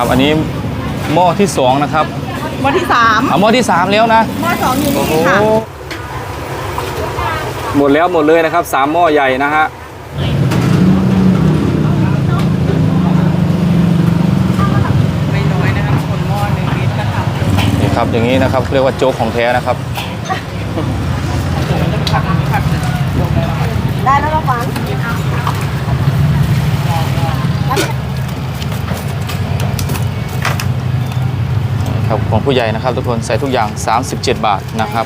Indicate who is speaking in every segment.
Speaker 1: ครับ อันนี้หม้อที่สองนะครับ
Speaker 2: หม้อที่สาม
Speaker 1: เอาหม้อที่สามแล้วนะ
Speaker 2: หม้อสองอยู่
Speaker 1: โอ้โห
Speaker 2: นี่ค่ะ
Speaker 1: หมดแล้วหมดเลยนะครับสามหม้อใหญ่นะฮะ
Speaker 2: ไม่น้อยนะคะคนหม้อหนึ่งลิตรนะคะ
Speaker 1: นี่ครับอย่างนี้นะครับเรียกว่าโจ๊กของแท้นะครับ
Speaker 2: ได้แล้วก็ฟัง
Speaker 1: ครับ ของผู้ใหญ่นะครับ ทุกคนใส่ทุกอย่าง 37 บาทนะครับ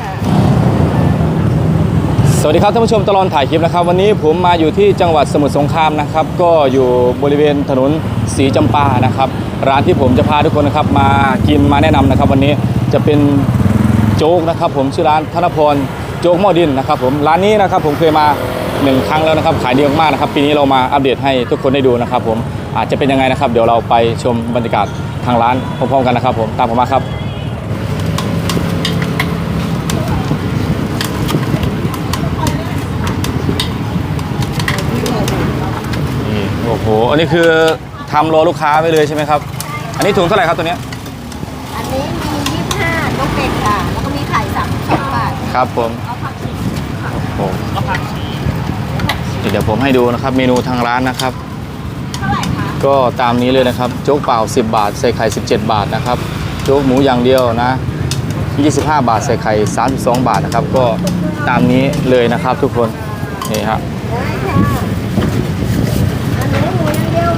Speaker 1: สวัสดีครับท่านผู้ชมตลอดถ่ายคลิปนะครับ วันนี้ผมมาอยู่ที่จังหวัดสมุทรสงครามนะครับ ก็อยู่บริเวณถนนสีจำปานะครับ ร้านที่ผมจะพาทุกคนนะครับมากินมาแนะนำนะครับ วันนี้จะเป็นโจ๊กนะครับ ผมชื่อร้านธนพรโจ๊กหม้อดินนะครับ ผมร้านนี้นะครับผมเคยมา หนึ่งครั้งแล้วนะครับขายดีมากๆนะครับปีนี้เรามาอัปเดตให้ทุกคนได้ดูนะครับผมอาจจะเป็นยังไงนะครับ เดี๋ยวเราไปชมบรรยากาศทางร้านพร้อมๆกันนะครับผมตามผมมาครับนี่โอ้โหอันนี้คือทำรอลูกค้าไว้เลยใช่ไหมครับ อันนี้ถุงเท่าไหร่ครับตัวเนี้ย
Speaker 3: อันนี้มี25นกเป็ดค่ะ แล้วก็มีไข่32บาท
Speaker 1: ครับผม
Speaker 3: เอาผักชี
Speaker 1: โอ้โห เดี๋ยวผมให้ดูนะครับ เมนูทางร้านนะครับ
Speaker 3: เท่าไหร่คะ
Speaker 1: ก็ตามนี้เลยนะครับ โจ๊กเปล่า 10 บาท ใส่ไข่ 17 บาทนะครับ โจ๊กหมูอย่างเดียวนะ 25 บาท ใส่ไข่ 32 บาทนะครับ ก็ตามนี้เลยนะครับทุกคน นี่ครับ
Speaker 3: ได้ค่ะ อันนี้หมูอย่างเดียว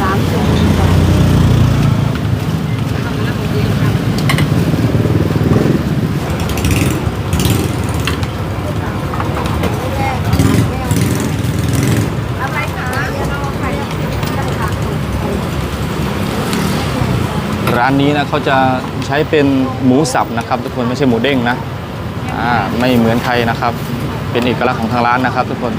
Speaker 3: สามสิบ
Speaker 1: ร้านนี้นะเขาจะใช้เป็นหมูสับนะครับ ทุกคนไม่ใช่หมูเด้งนะอ่าไม่เหมือนใครนะครับ เป็นเอกลักษณ์ของทางร้านนะครับ ทุกคน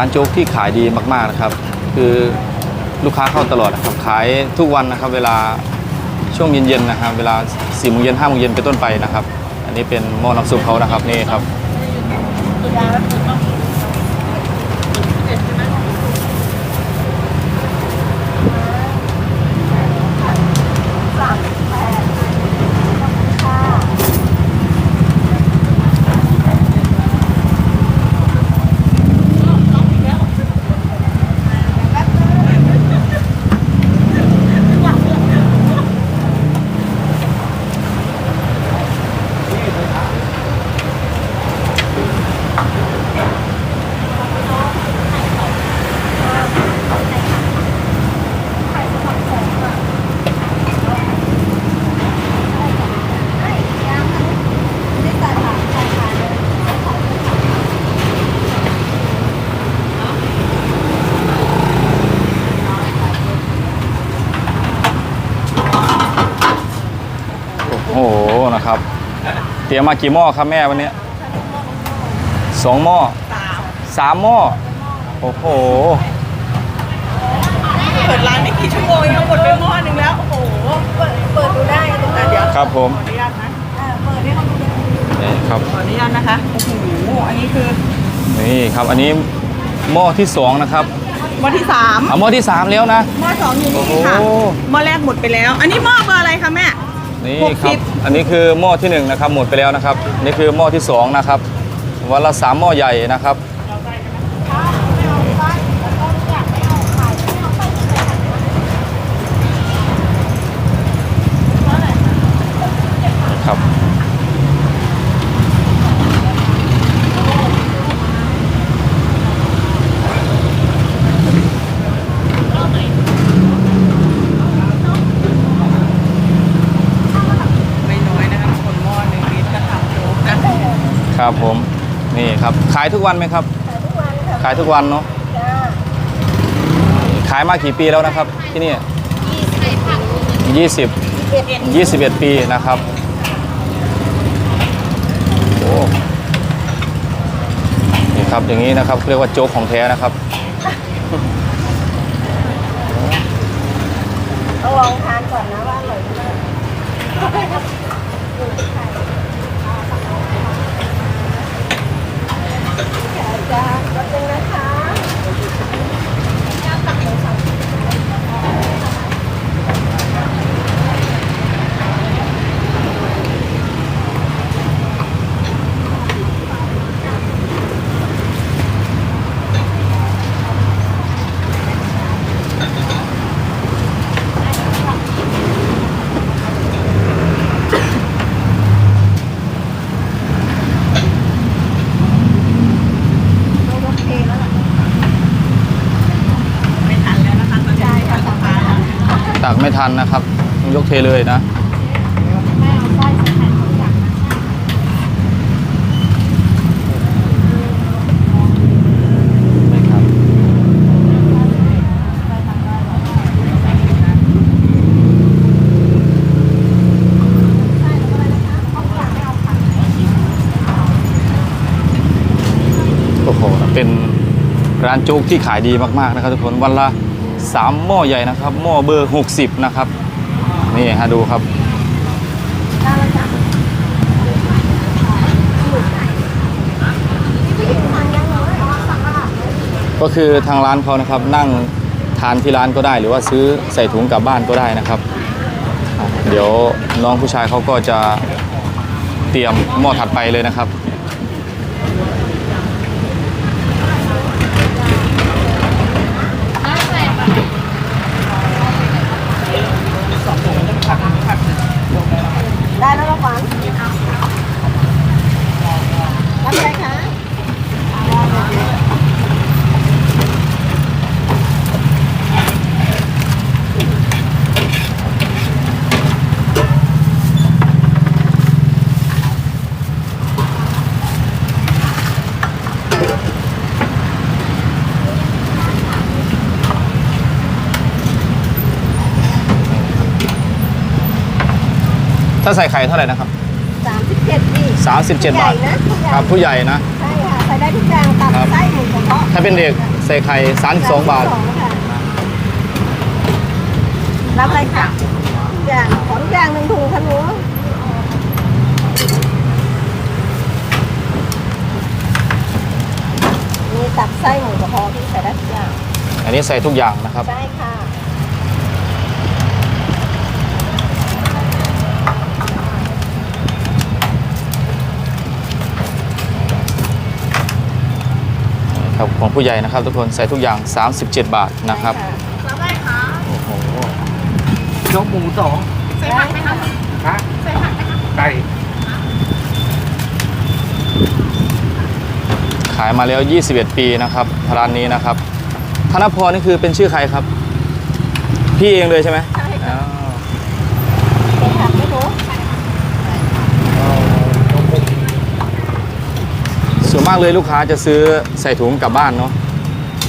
Speaker 1: ร้านโจ๊กที่ขายดีมากๆนะครับ คือลูกค้าเข้าตลอดนะครับขายทุกวันนะครับเวลาช่วงเย็นๆนะครับ เวลา4ี่โมงเย็นห้าโมงเย็นเป็นต้นไปนะครับ อันนี้เป็นหม้อน้ำซุปเขานะครับนี่ครับ
Speaker 3: ไม่ใส่ผักใส่ผักเลย
Speaker 1: โอ้โหนะครับ เตรียมมากี่หม้อครับแม่วันนี้สองหม้อ
Speaker 2: สาม
Speaker 1: สามหม้อโอ้โห
Speaker 2: เปิดร้านไม่กี่ชั่วโมงยังหมดไปหม้อหนึ่งแล้วโอ้โห
Speaker 3: เปิดเปิดดูได้ตรง
Speaker 2: อะ
Speaker 3: นั้น
Speaker 2: เดี๋ยว
Speaker 1: ครับผม
Speaker 2: ขออนุญาตนะ
Speaker 3: เออเปิดให้เขาดูได้
Speaker 1: นี่ครับ
Speaker 2: ขออนุญาตนะคะโอ้โหอันนี้คือ
Speaker 1: นี่ครับอันนี้หม้อที่สองนะครับ
Speaker 2: หม้อที่สาม
Speaker 1: เอาหม้อที่สามแล้วนะ
Speaker 2: หม้อสองอยู่นี่ค่ะ
Speaker 1: โอ้โห
Speaker 2: หม้อแรกหมดไปแล้ว อันนี้หม้อเบอร์อะไรคะแม่
Speaker 1: นี่
Speaker 2: หก
Speaker 1: ครั
Speaker 2: สิ
Speaker 1: บบอันนี้คือหม้อที่หนึ่งนะครับหมดไปแล้วนะครับ นี่คือหม้อที่สองนะครับวันละสามหม้อใหญ่นะครับครับผมนี่ครับขายทุกวันไหมครับ
Speaker 3: ขายทุกวันค่ะ
Speaker 1: ขายทุกวันเนาะ
Speaker 3: จ้า
Speaker 1: ขายมากี่ปีแล้วนะครับ ที่นี่
Speaker 3: ยี่
Speaker 1: 20
Speaker 3: สิบเอ็ด
Speaker 1: 21 ปีนะครับโอ้นี่ครับอย่างนี้นะครับเรียกว่าโจ๊กของแท้นะครับ
Speaker 3: ต้องลองทานก่อนนะว่าอร่อยมาก จ้าแป๊บนึงนะคะ ไม่ต้องเทแล้วล่ะ
Speaker 2: ไม่ทันแล้วนะคะตอนนี้ทางลูกค้าแล้ว
Speaker 1: ตักไม่ ทันนะครับต้องยกเทเลยนะ
Speaker 3: ใช่
Speaker 1: ครับโอ้โหเป็นร้านโจ๊กที่ขายดีมากๆนะครับทุกคนวันละ 3 หม้อใหญ่นะครับหม้อเบอร์ 60 นะครับ นี่ฮะดูครับ ก็คือทางร้านเขานะครับนั่งทานที่ร้านก็ได้ หรือว่าซื้อใส่ถุงกลับบ้านก็ได้นะครับ เดี๋ยวน้องผู้ชายเขาก็จะเตรียมหม้อถัดไปเลยนะครับ
Speaker 3: ได้แล้วละขวัญรับอะไรคะ
Speaker 1: ถ้าใส่ไข่เท่าไหร่นะครับ
Speaker 3: สามสิบเจ็ดพี่
Speaker 1: 37 บาท
Speaker 3: ใหญ่นะผู้ใหญ่
Speaker 1: ครับผู้ใหญ่นะ
Speaker 3: ใช่ค่ะใส่ได้ทุกอย่างตับ
Speaker 1: ครับ
Speaker 3: ไส้หมูกระเพาะ
Speaker 1: ถ้าเป็นเด็กใส่ไข่32บาท
Speaker 3: สองค่ะรับอะไรค่ะทุกอย่างขอทุกอย่างหนึ่งถุงค่ะหนูมีตับไส้หมูกระเพาะที่ใส่ได้ทุกอย่าง
Speaker 1: อันนี้ใส่ทุกอย่างนะครับ
Speaker 3: ใช่ค่ะ
Speaker 1: ครับของผู้ใหญ่นะครับทุกคนใส่ทุกอย่าง 37 บาทนะครับ
Speaker 3: ใช่ค่ะ
Speaker 1: โอ้โห
Speaker 4: ยกหมูสอง
Speaker 3: ใส่ผักไหมคะ
Speaker 4: ฮะไก่
Speaker 1: ขายมาแล้ว 21 ปีนะครับร้านนี้นะครับธนพรนี่คือเป็นชื่อใครครับ พี่เองเลยใช่ไหม
Speaker 3: ใช่ค่ะ
Speaker 1: อ้าว
Speaker 3: ใส่ผักไหมหนู
Speaker 1: ส่วนมากเลยลูกค้าจะซื้อใส่ถุงกลับบ้านเนาะ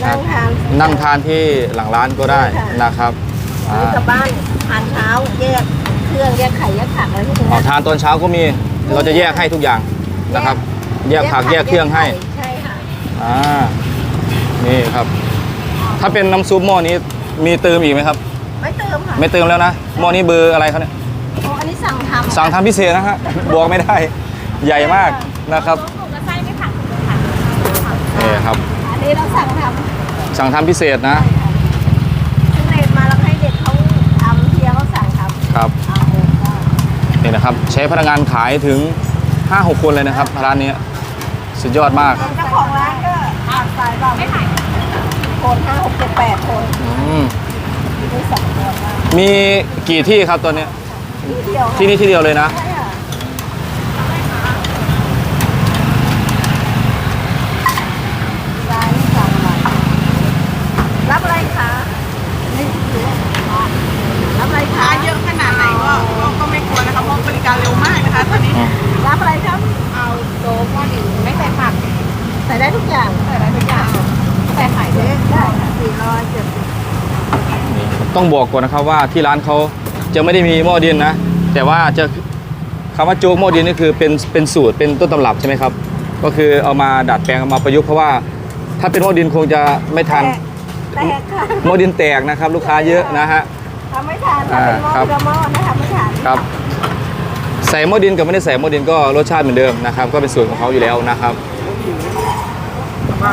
Speaker 3: นั่งทาน
Speaker 1: นั่งทานที่หลังร้านก็ได้
Speaker 3: ใช่ค่ะ
Speaker 1: นะครับ
Speaker 3: ซื้อกลับบ้านทานเช้าแยกเครื่องแยกไข่แยกผักอะไรพวกนี้
Speaker 1: อ๋อทานตอนเช้าก็มีเราจะแยกให้ทุกอย่างนะครับ แยกผักแยกเครื่องให้
Speaker 3: ใช่ค่ะ
Speaker 1: อ่านี่ครับ ถ้าเป็นน้ำซุปหม้อนี้มีเติมอีกไหมครับ
Speaker 3: ไม่เติมค่ะ
Speaker 1: ไม่เติมแล้วนะหม้อนี้เบอร์อะไรครับเนี่ย
Speaker 3: โอ้อันนี้สั่งทำ
Speaker 1: สั่งทำพิเศษนะฮะบอกไม่ได้ใหญ่มากนะครับ
Speaker 3: ถูกกระไส้ไม่ผักถูกค่ะ
Speaker 1: นี่ ครับ
Speaker 3: อันนี้เราสั่งท
Speaker 1: สั่งทำพิเศษนะำ
Speaker 3: ซึ่งเด็กมาแล้วให้เด็กเขาทำเทียเขาสั่งทำ
Speaker 1: ครับ
Speaker 3: เอาเลยก็
Speaker 1: นี่นะครับ ใช้พนักงานขายถึง 5-6 คนเลยนะครับ ร้านนี้สุดยอดมาก
Speaker 3: เจ้าของร้านก็อ่านสายเราไม่ถ่ายคนห้าหกเจ็ดแปดคน
Speaker 1: อืม
Speaker 3: มีสองคนมาก
Speaker 1: มีกี่ที่ครับตอนนี้
Speaker 3: ที่เดียว
Speaker 1: ที่นี่ที่เดียวเลยนะ
Speaker 3: ใช่ค่ะร้านสั่งมารับอะไรคะไม่รู้รับอะไร
Speaker 2: ลูกค้า
Speaker 3: คะ
Speaker 2: เยอะขนาดไหนก็ก็ก็ไม่กลัวนะคะเพราะบริการเร็วมากนะคะตอนนี้
Speaker 3: รับอะไรครับ
Speaker 2: เอาโจ๊กหม้อดิน
Speaker 3: ส่ ได้ทุกอย่าง
Speaker 2: ใส่ได้ทุกอย่างใส่ไข่ด้วย
Speaker 3: ได้ค่ะสี่ร้อยเจ็ดสิบ
Speaker 1: นี่ต้องบอกก่อนนะครับว่าที่ร้านเขาจะไม่ได้มีหม้อดินนะ แต่ว่าจะคำว่าโจ๊กหม้อดินนี่คือเป็นเป็นสูตรเป็นต้นตำรับใช่ไหมครับ ก็คือเอามาดัดแปลงเอามาประยุกต์เพราะว่าถ้าเป็นหม้อดินคงจะไม่ทัน
Speaker 3: แตกค่ะ
Speaker 1: หม้อดินแตกนะครับ ลูกค้าเยอะนะฮะ
Speaker 3: ทำไม่ทันถ้าเป็นหม้อ
Speaker 1: อ่าครับ
Speaker 3: กระหม้อนะทำไม่ทัน
Speaker 1: ครับใส่หม้อดินกับไม่ได้ใส่หม้อดินก็รสชาติเหมือนเดิมนะครับ ก็เป็นสูตรของเขาอยู่แล้วนะครับ
Speaker 3: ไ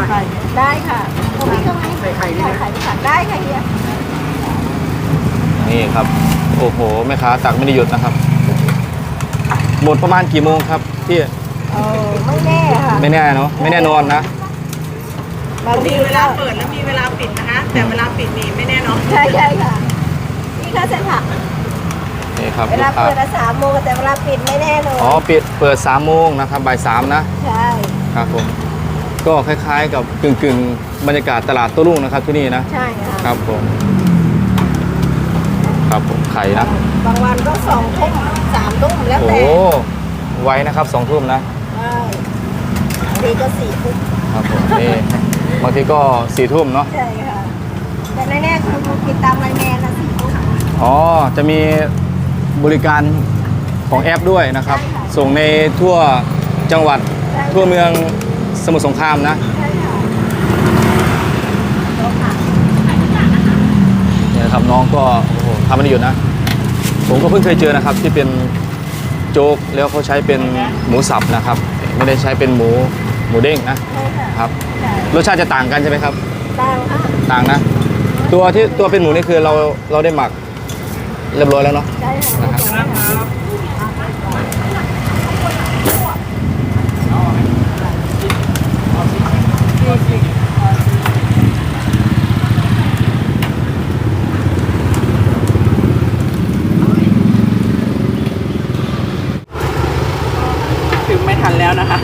Speaker 3: ด้ค่ะตรงนี้ก็มีใส่ไข่ด้วยไข่ด้วยค่ะได้ค่ะเฮีย
Speaker 1: นี่ครับ โอ้โหแม่ค้าตักไม่ได้หยุดนะครับ หมดประมาณกี่โมงครับพี่
Speaker 3: เออไม่แน่ค่ะ
Speaker 1: ไม่แน่เนาะไม่แน่นอนนะ
Speaker 3: บางที
Speaker 2: มีเวลา
Speaker 3: ก็
Speaker 2: เปิดแล้วมีเวลาปิดนะคะ แต่เวลาปิดนี่ไม่แน่นอน
Speaker 3: ใช่ใช่ค่ะนี่ค่ะเส้นผัก
Speaker 1: นี่ครับ
Speaker 3: เว
Speaker 1: ลู
Speaker 3: ลาก
Speaker 1: ค้า
Speaker 3: เปิดอะสามโมงแต่เวลาปิดไม่แน่นอน
Speaker 1: อ๋อปิดเปิด3ามโมงนะครับบ่ายสามนะ
Speaker 3: ใช่
Speaker 1: ครับผม ก็คล้ายๆ กับกึ่งกึ่งๆบรรยากาศตลาดโต้รุ่งนะครับที่นี่นะ
Speaker 3: ใช่ค่ะ
Speaker 1: ครับผม ครับผมไข่นะ
Speaker 3: บางวันก็สองทุ่มสามทุ่มแล้ว
Speaker 1: โอ้
Speaker 3: แต่
Speaker 1: ไว้นะครับสองทุ่มนะ
Speaker 3: ใช่บางทีก็สี่ทุ่ม
Speaker 1: ครับผมนี่บางทีก็สี่ทุ่มเนาะ
Speaker 3: ใช่ค่ะ แต่แน่ๆคือกินตามไลน์แมนนะสี่ทุ่ม
Speaker 1: อ๋อ จะมีบริการของแอปด้วยนะครับ
Speaker 3: ใช่ค่ะ
Speaker 1: ส่งในทั่วจังหวัด
Speaker 3: ใช่ค่ะ
Speaker 1: ทั่วเมือง สมุทรสงครามนะ
Speaker 3: ใช่ค่ะโต๊ะค่ะ
Speaker 1: เนี่ยนะครับน้องก็โอ้โหทำไม่ได้หยุดนะ ผมก็เพิ่งเคยเจอนะครับ ที่เป็นโจ๊กแล้วเขาใช้เป็นหมูสับนะครับ ไม่ได้ใช้เป็นหมูหมูเด้งนะ
Speaker 3: ใช่ค่ะ
Speaker 1: ครับ
Speaker 3: ใช่
Speaker 1: รสชาติจะต่างกันใช่ไหมครับ
Speaker 3: ตังค่ะ
Speaker 1: ต่างนะ ตัวที่ตัวเป็นหมูนี่คือเราเราได้หมักเรียบร้อยแล้วเนาะ
Speaker 3: ใช่ค่ะ
Speaker 1: นะครับ
Speaker 2: ถึงไม่ทันแล้วนะคะ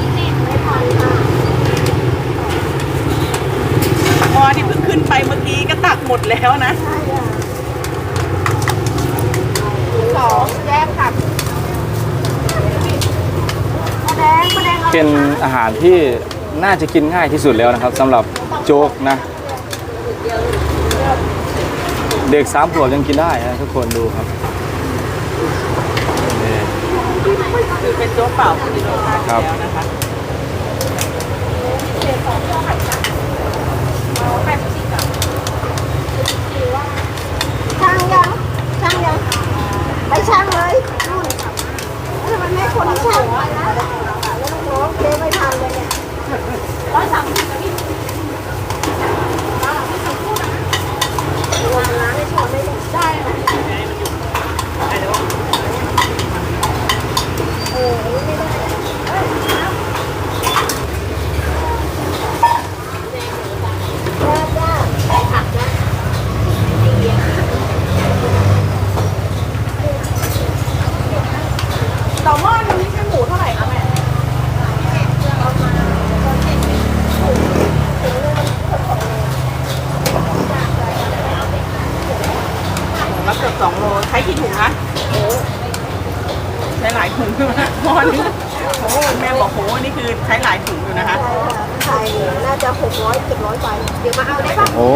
Speaker 2: หม้อที่เพิ่งขึ้นไปเมื่อกี้ก็ตักหมดแล้วนะ
Speaker 3: ใช่ค่ะสองแยกค่ะมะแดงมะแดงอา
Speaker 1: เป็นอาหารที่น่าจะกินง่ายที่สุดแล้วนะครับสำหรับโจ๊กนะ เด็กสามขวบยังกินได้นะทุกคนดูครับนี่
Speaker 2: คือเป็นโจ๊กเปล่าที่รสชาติ
Speaker 1: ครับ
Speaker 2: แล้วนะคะ
Speaker 3: ช่างยังช่างยังไปช่างเลยนู่นแล้วมันไม่คนที่ช่างไปนะแล้วลูกน้องเจ๊ไม่ทันเลยเนี่ยร้อยสามสิบพี่วันล้างให้ช้อนได้ยังได้ไหมเออไม่ได้เอ้ยน้ำจ้าจ้าผักนะ
Speaker 2: ต่อหม้อนึงนี่ใช้หมูเท่าไหร่คะแม่รับเกือบสองโลใช้กี่ถุงคะใช้หลายถุงใช่ไหมหม้อนึงโอ้แม่บอกโหนี่คือใช้หลายถุงอยู่นะคะ
Speaker 3: ไข่น่าจะหกร้อยเจ็ดร้อยใบเดี๋ยวมาเอาได้ปะ
Speaker 1: โอ้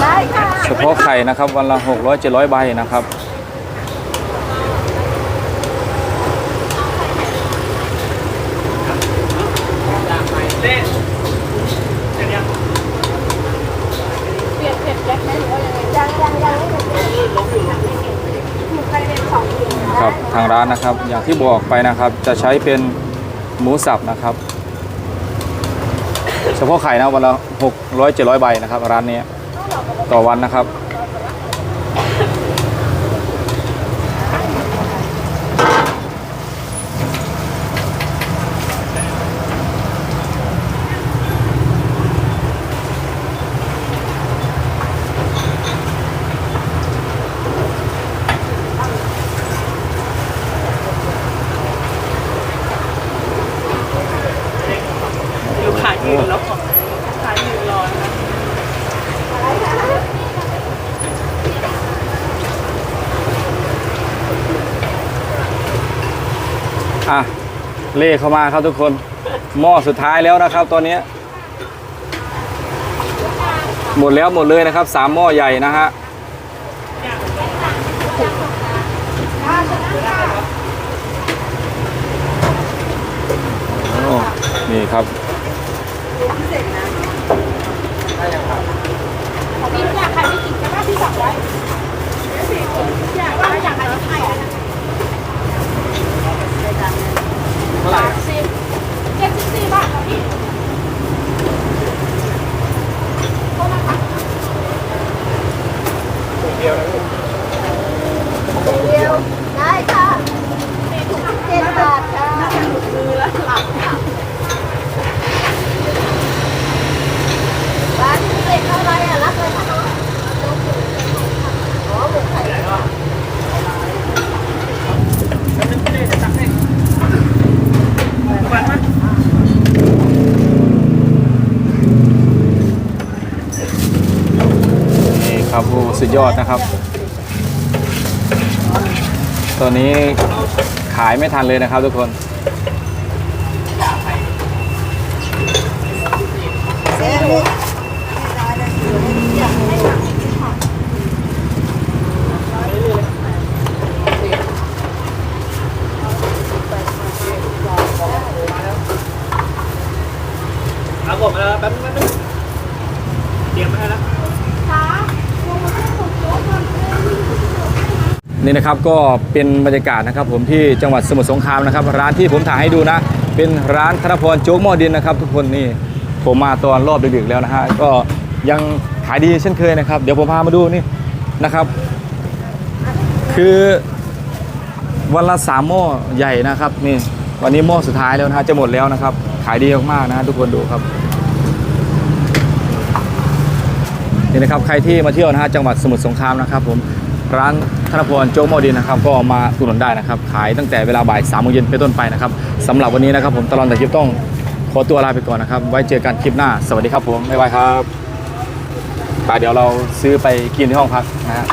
Speaker 3: ได้ค่ะ
Speaker 1: เฉพาะไข่นะครับ วันละ600 700ใบนะครับ
Speaker 2: เล่นเดี๋ยว
Speaker 3: ยังยังยังไม่เป็นหมูไข่เป็นสองถุง
Speaker 1: ครับทางร้านนะครับ อย่างที่บอกไปนะครับ จะใช้เป็นหมูสับนะครับ เฉพาะไข่นะวันละ600 700ใบนะครับ ร้านนี้ต่อวันนะครับ
Speaker 2: ลูกค้ายืนรอลูกค้ายืนรอนะคะ
Speaker 1: อะ เล่เข้ามาครับทุกคน หม้อสุดท้ายแล้วนะครับ ตอนนี้ หมดแล้วหมดเลยนะครับสามหม้อใหญ่นะฮะนี่ครับ
Speaker 3: พี่อยากใครไม่กินก็ได้พี่สั่งไว้อยากว่าอยากใครไม่ใครอะ สามสิบเจ็ดสิบสี่บาทค่ะพี่โทษนะคะเดียวหนึ่งเดียว ได้ค่ะเจ็ดบาทค่ะมือและหลับบ้านที่เด็กเท่าไรอะรับเลยนะคะอ๋อหมูไข่
Speaker 1: นี่ครับโอ้สุ ดยอดนะครับ ตัวนี้ขายไม่ทันเลยนะครับทุกคน
Speaker 4: ครับผมแล้วแป๊บนึงแป๊บนึงเตรียมไว้ให้แล้ว
Speaker 1: นี่นะครับก็เป็นบรรยากาศนะครับ ผมที่จังหวัดสมุทรสงครามนะครับ ร้านที่ผมถ่ายให้ดูนะ เป็นร้านธนพรโจ๊กหม้อดินนะครับ ทุกคนนี่ผมมาตอนรอบดึกๆแล้วนะฮะก็ยังขายดีเช่นเคยนะครับ เดี๋ยวผมพามาดูนี่นะครับ คือวันละสามหม้อใหญ่นะครับนี่วันนี้หม้อสุดท้ายแล้วนะฮะจะหมดแล้วนะครับ ขายดีมากๆนะฮะทุกคนดูครับนี่นะครับใครที่มาเที่ยวนะฮะจังหวัดสมุทรสงครามนะครับ ผมร้าน ธนพรโจ๊กโมดีนนะครับก็มาอุดหนุนได้นะครับ ขายตั้งแต่เวลาบ่ายสามโมงเย็นเป็นต้นไปนะครับสำหรับวันนี้นะครับผมตลอดแต่คลิปต้องขอตัวลาไปก่อนนะครับ ไว้เจอกันคลิปหน้า สวัสดีครับผมบ๊ายบายครับไปเดี๋ยวเราซื้อไปกินที่ห้องพักนะฮะ